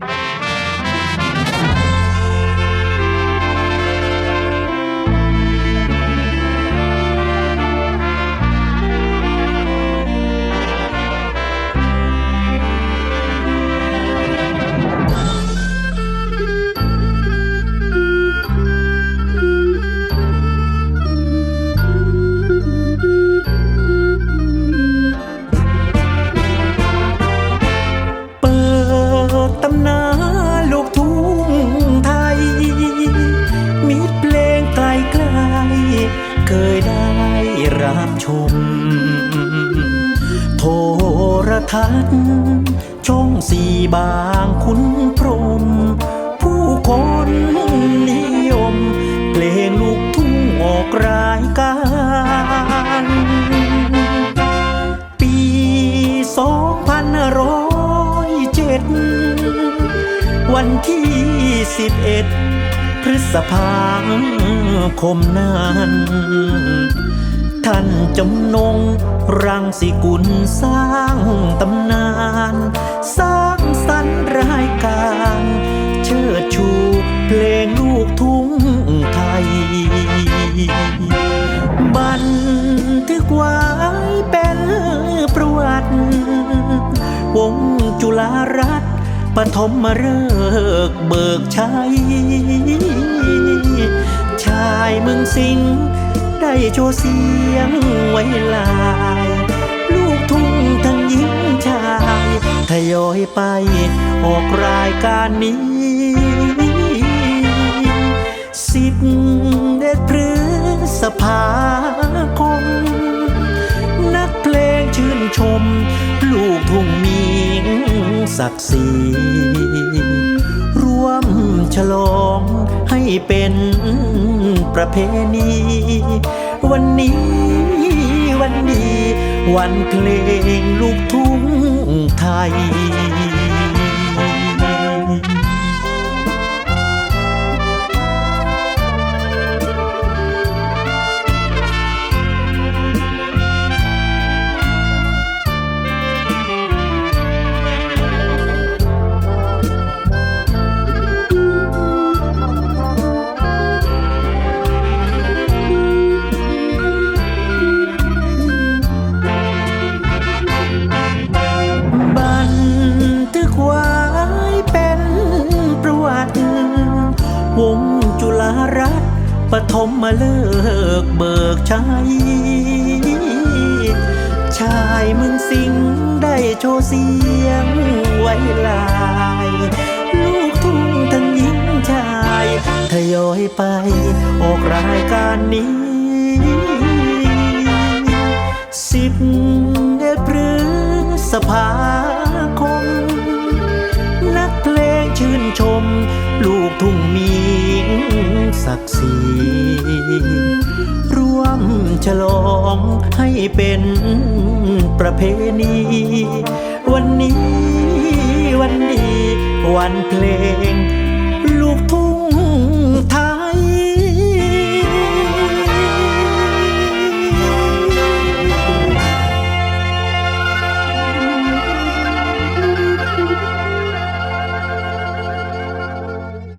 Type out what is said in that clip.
เรับชม โทรทัศน์ช่องสี่บางคุณพรม ผู้คนนิยม เพลงลูกทุ่งออกรายการ ปี2507วันที่11พฤษภาคมนั้น ท่านจำนง รังสิกุลสร้างตำนาน สร้างสรรค์รายการ เชิดชูเพลงลูกทุ่งไทย บันทึกไว้เป็นประวัติ วงจุฬารัตน์ปฐมฤกษ์เบิกชัย ชายเมืองสิงห์ ได้โชว์เสียงไว้ลาย ลูกทุ่งทั้งหญิงชายทยอยไปออกรายการนี้สิบเด็ดพฤษภาคม นักเพลงชื่นชม ลูกทุ่งมีศักดิ์ศรีร่วมฉลองให้เป็น ประเพณี วันนี้วันดีวันเพลงลูกทุ่งไทย มมาเลิกเบิกชัยชายมืองสิงได้โชว์เสียงไว้ลาย ลูกทุ่งทั้งหญิงชายทยอยไปออกรายการนี้สิบเอ็ดพฤษภาคม นักเพลงชื่นชม ลูกทุ่งมี ศักดิ์ศรีร่วมฉลองให้เป็นประเพณี วันนี้วันดีวันเพลง